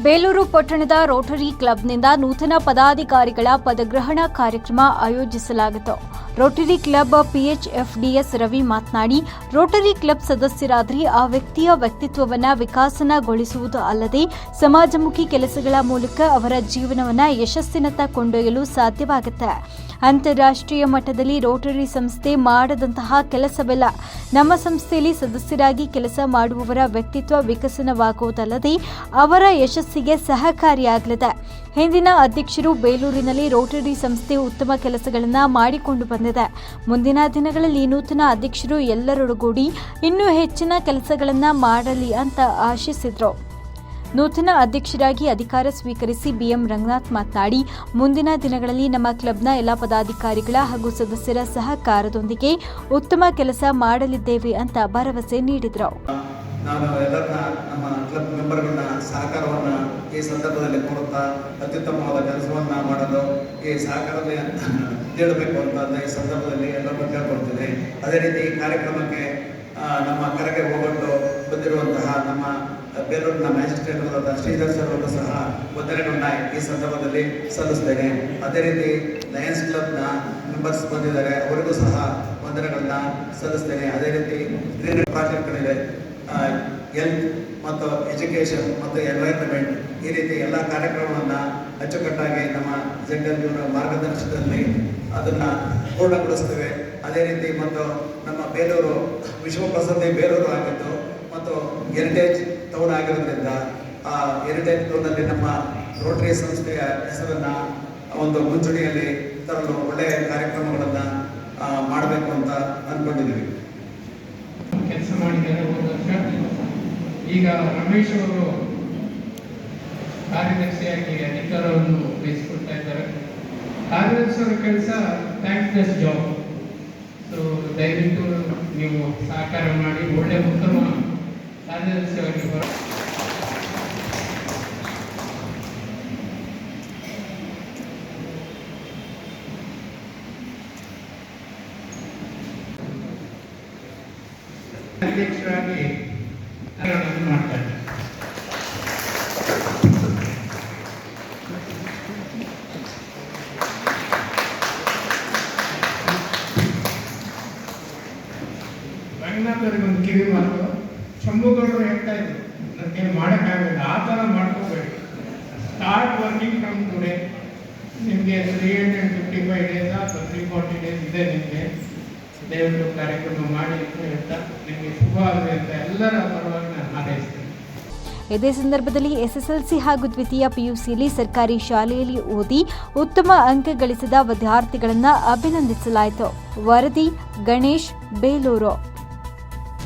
ಬೇಲೂರು ಪಟ್ಟಣದ ರೋಟರಿ ಕ್ಲಬ್ನಿಂದ ನೂತನ ಪದಾಧಿಕಾರಿಗಳ ಪದಗ್ರಹಣ ಕಾರ್ಯಕ್ರಮ ಆಯೋಜಿಸಲಾಗಿತ್ತು. ರೋಟರಿ ಕ್ಲಬ್ ಪಿಎಚ್ಎಫ್ಡಿಎಸ್ ರವಿ ಮಾತನಾಡಿ, ರೋಟರಿ ಕ್ಲಬ್ ಸದಸ್ಯರಾದರೆ ಆ ವ್ಯಕ್ತಿಯ ವ್ಯಕ್ತಿತ್ವವನ್ನು ವಿಕಾಸನಗೊಳಿಸುವುದು ಅಲ್ಲದೆ ಸಮಾಜಮುಖಿ ಕೆಲಸಗಳ ಮೂಲಕ ಅವರ ಜೀವನವನ್ನು ಯಶಸ್ಸಿನತ್ತ ಕೊಂಡೊಯ್ಯಲು ಸಾಧ್ಯವಾಗುತ್ತೆ. ಅಂತಾರಾಷ್ಟ್ರೀಯ ಮಟ್ಟದಲ್ಲಿ ರೋಟರಿ ಸಂಸ್ಥೆ ಮಾಡದಂತಹ ಕೆಲಸವಿಲ್ಲ ನಮ್ಮ ಸಂಸ್ಥೆಯಲ್ಲಿ ಸದಸ್ಯರಾಗಿ ಕೆಲಸ ಮಾಡುವವರ ವ್ಯಕ್ತಿತ್ವ ವಿಕಸನವಾಗುವುದಲ್ಲದೆ ಅವರ ಯಶಸ್ಸಿಗೆ ಸಹಕಾರಿಯಾಗಲಿದೆ ಹಿಂದಿನ ಅಧ್ಯಕ್ಷರು ಬೇಲೂರಿನಲ್ಲಿ ರೋಟರಿ ಸಂಸ್ಥೆ ಉತ್ತಮ ಕೆಲಸಗಳನ್ನು ಮಾಡಿಕೊಂಡು ಬಂದಿದೆ. ಮುಂದಿನ ದಿನಗಳಲ್ಲಿ ನೂತನ ಅಧ್ಯಕ್ಷರು ಎಲ್ಲರೊಡಗೂಡಿ ಇನ್ನೂ ಹೆಚ್ಚಿನ ಕೆಲಸಗಳನ್ನು ಮಾಡಲಿ ಅಂತ ಆಶಿಸಿದರು. ನೂತನ ಅಧ್ಯಕ್ಷರಾಗಿ ಅಧಿಕಾರ ಸ್ವೀಕರಿಸಿ ಬಿಎಂ ರಂಗನಾಥ್ ಮಾತನಾಡಿ, ಮುಂದಿನ ದಿನಗಳಲ್ಲಿ ನಮ್ಮ ಕ್ಲಬ್ನ ಎಲ್ಲ ಪದಾಧಿಕಾರಿಗಳ ಹಾಗೂ ಸದಸ್ಯರ ಸಹಕಾರದೊಂದಿಗೆ ಉತ್ತಮ ಕೆಲಸ ಮಾಡಲಿದ್ದೇವೆ ಅಂತ ಭರವಸೆ ನೀಡಿದರು. ನಾನು ಎಲ್ಲರನ್ನ ನಮ್ಮ ಕ್ಲಬ್ ಮೆಂಬರ್ಗಳನ್ನ ಸಹಕಾರವನ್ನ ಈ ಸಂದರ್ಭದಲ್ಲಿ ಕೋರುತ್ತಾ, ಅತ್ಯುತ್ತಮವಾದ ಕೆಲಸವನ್ನ ಮಾಡಲು ಈ ಸಹಕಾರದಲ್ಲಿ ನೀಡಬೇಕು ಅಂತ ಈ ಸಂದರ್ಭದಲ್ಲಿ ಎಲ್ಲರನ್ನು ಕೇಳ್ಕೊಳ್ತೇನೆ. ಅದೇ ರೀತಿ ಈ ಕಾರ್ಯಕ್ರಮಕ್ಕೆ ನಮ್ಮ ಕರೆಗೆ ಹೋಗೊಂಡು ಬಂದಿರುವಂತಹ ನಮ್ಮ ಬೇಲೂರಿನ ಮ್ಯಾಜಿಸ್ಟ್ರೇಟ್ ಶ್ರೀಧರ್ ಸರ್ ಅವರು ಸಹ ವಂದನೆಗಳನ್ನ ಈ ಸಂದರ್ಭದಲ್ಲಿ ಸಲ್ಲಿಸ್ತೇನೆ. ಅದೇ ರೀತಿ ಲಯನ್ಸ್ ಕ್ಲಬ್ನ ಮೆಂಬರ್ಸ್ ಬಂದಿದ್ದಾರೆ, ಅವರಿಗೂ ಸಹ ವಂದನೆಗಳನ್ನ ಸಲ್ಲಿಸ್ತೇನೆ. ಅದೇ ರೀತಿ ಗ್ರೀನ್ ಪ್ರಾಜೆಕ್ಟ್ಗಳಿವೆ ಹೆಲ್ತ್ ಮತ್ತು ಎಜುಕೇಷನ್ ಮತ್ತು ಎನ್ವೈರನ್ಮೆಂಟ್ ಈ ರೀತಿ ಎಲ್ಲ ಕಾರ್ಯಕ್ರಮಗಳನ್ನು ಅಚ್ಚುಕಟ್ಟಾಗಿ ನಮ್ಮ ಜಂಗಲ್ ಮಾರ್ಗದರ್ಶನದಲ್ಲಿ ಅದನ್ನು ಪೂರ್ಣಗೊಳಿಸ್ತೇವೆ. ಅದೇ ರೀತಿ ಮತ್ತು ನಮ್ಮ ಬೇಲೂರು ವಿಶ್ವ ಪ್ರಸಿದ್ಧಿ ಬೇಲೂರು ಆಗಿತ್ತು ಮತ್ತು ಹೆರಿಟೇಜ್ ಟೌನ್ ಆಗಿರೋದ್ರಿಂದ ಆ ಹೆರಿಟೇಜ್ ಟೌನಲ್ಲಿ ನಮ್ಮ ರೋಟರಿ ಸಂಸ್ಥೆಯ ಹೆಸರನ್ನು ಒಂದು ಮುಂಚೂಣಿಯಲ್ಲಿ ತರಲು ಒಳ್ಳೆಯ ಕಾರ್ಯಕ್ರಮಗಳನ್ನು ಮಾಡಬೇಕು ಅಂತ ಅಂದ್ಕೊಂಡಿದ್ದೀವಿ ಕೆಲಸ ಮಾಡಿದ್ದಾರೆ ಒಂದು ವರ್ಷ. ಈಗ ರಮೇಶ್ ಅವರು ಕಾರ್ಯದರ್ಶಿಯಾಗಿ ಅಧಿಕಾರವನ್ನು ವಹಿಸಿಕೊಡ್ತಾ ಇದ್ದಾರೆ. ಕಾರ್ಯದರ್ಶಿಯವರ ಕೆಲಸ ಥ್ಯಾಂಕ್ಲೆಸ್ ಜಾಬ್ ಸೊ ದಯವಿಟ್ಟು ನೀವು ಸಹಕಾರ ಮಾಡಿ, ಒಳ್ಳೆ ಉತ್ತಮ ಕಾರ್ಯದರ್ಶಿಯಾಗಿ ಹೊರ ಅಧ್ಯಕ್ಷರಾಗಿ ಕಾರ್ಯವನ್ನು ಮಾಡ್ತಾರೆ ರಂಗನಾಥ್ ಅವ್ರಿಗೆ ಒಂದು ಕಿವಿ ಮಾತು ಶಂಭುಗೌಡರು ಹೇಳ್ತಾ ಇದ್ರು ನನಗೆ ಮಾಡೋಕ್ಕಾಗಲ್ಲ, ಆ ಥರ ಮಾಡ್ಕೋಬೇಡಿ. ಸ್ಟಾರ್ಟ್ ವರ್ಕಿಂಗ್ ಫ್ರಮ್ ಟುಡೇ ನಿಮಗೆ three hundred fifty five days ಅಥವಾ ತ್ರೀ ಫಾರ್ಟಿ ಡೇಸ್ ಇದೆ ನಿಮಗೆ. ದಯವಿಟ್ಟು ಕಾರ್ಯಕ್ರಮ ಮಾಡಿ ಅಂತ ಹೇಳ್ತಾ, ನಿಮಗೆ ಶುಭ ಆಗಲಿ ಅಂತ ಎಲ್ಲರ ಪರವಾಗಿ ನಾನು ಹಾರೈಸ್ತೇನೆ. ಇದೇ ಸಂದರ್ಭದಲ್ಲಿ ಎಸ್ಎಸ್ಎಲ್ಸಿ ಹಾಗೂ ದ್ವಿತೀಯ ಪಿಯುಸಿಯಲ್ಲಿ ಸರ್ಕಾರಿ ಶಾಲೆಯಲ್ಲಿ ಓದಿ ಉತ್ತಮ ಅಂಕ ಗಳಿಸಿದ ವಿದ್ಯಾರ್ಥಿಗಳನ್ನು ಅಭಿನಂದಿಸಲಾಯಿತು. ವರದಿ ಗಣೇಶ್ ಬೇಲೂರು.